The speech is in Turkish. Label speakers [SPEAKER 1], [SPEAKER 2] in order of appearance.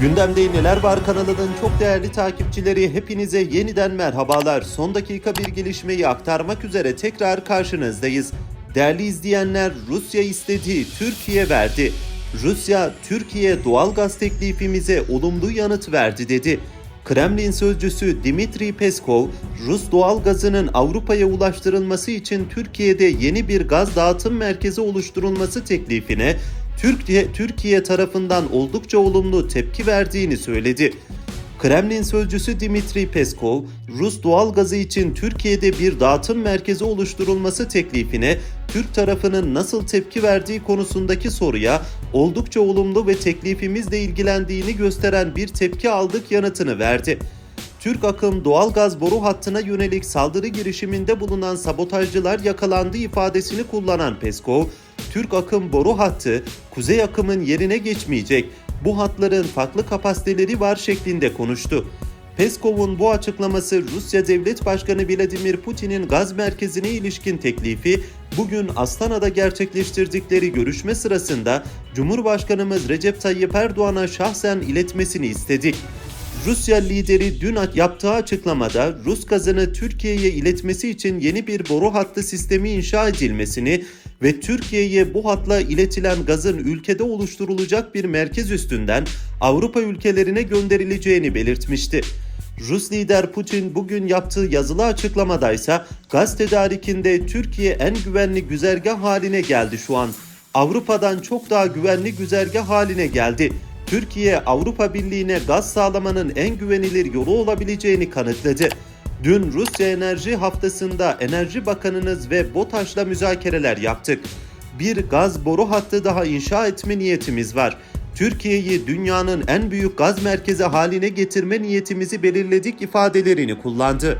[SPEAKER 1] Gündemde neler var kanalının çok değerli takipçileri hepinize yeniden merhabalar. Son dakika bir gelişmeyi aktarmak üzere tekrar karşınızdayız. Değerli izleyenler Rusya istediği Türkiye verdi. Rusya Türkiye doğalgaz teklifimize olumlu yanıt verdi dedi. Kremlin sözcüsü Dimitri Peskov, Rus doğalgazının Avrupa'ya ulaştırılması için Türkiye'de yeni bir gaz dağıtım merkezi oluşturulması teklifine Türkiye, Türkiye tarafından oldukça olumlu tepki verdiğini söyledi. Kremlin sözcüsü Dimitri Peskov, Rus doğalgazı için Türkiye'de bir dağıtım merkezi oluşturulması teklifine Türk tarafının nasıl tepki verdiği konusundaki soruya oldukça olumlu ve teklifimizle ilgilendiğini gösteren bir tepki aldık yanıtını verdi. Türk akım doğalgaz boru hattına yönelik saldırı girişiminde bulunan sabotajcılar yakalandı ifadesini kullanan Peskov, Türk akım boru hattı kuzey akımın yerine geçmeyecek, bu hatların farklı kapasiteleri var şeklinde konuştu. Peskov'un bu açıklaması Rusya Devlet Başkanı Vladimir Putin'in gaz merkezine ilişkin teklifi bugün Astana'da gerçekleştirdikleri görüşme sırasında Cumhurbaşkanımız Recep Tayyip Erdoğan'a şahsen iletmesini istedik. Rusya lideri dün yaptığı açıklamada Rus gazını Türkiye'ye iletmesi için yeni bir boru hattı sistemi inşa edilmesini ve Türkiye'ye bu hatla iletilen gazın ülkede oluşturulacak bir merkez üstünden Avrupa ülkelerine gönderileceğini belirtmişti. Rus lider Putin bugün yaptığı yazılı açıklamadaysa gaz tedarikinde Türkiye en güvenli güzergah haline geldi şu an. Avrupa'dan çok daha güvenli güzergah haline geldi. Türkiye Avrupa Birliği'ne gaz sağlamanın en güvenilir yolu olabileceğini kanıtladı. Dün Rusya Enerji Haftası'nda Enerji Bakanınız ve BOTAŞ'la müzakereler yaptık. Bir gaz boru hattı daha inşa etme niyetimiz var. Türkiye'yi dünyanın en büyük gaz merkezi haline getirme niyetimizi belirledik ifadelerini kullandı.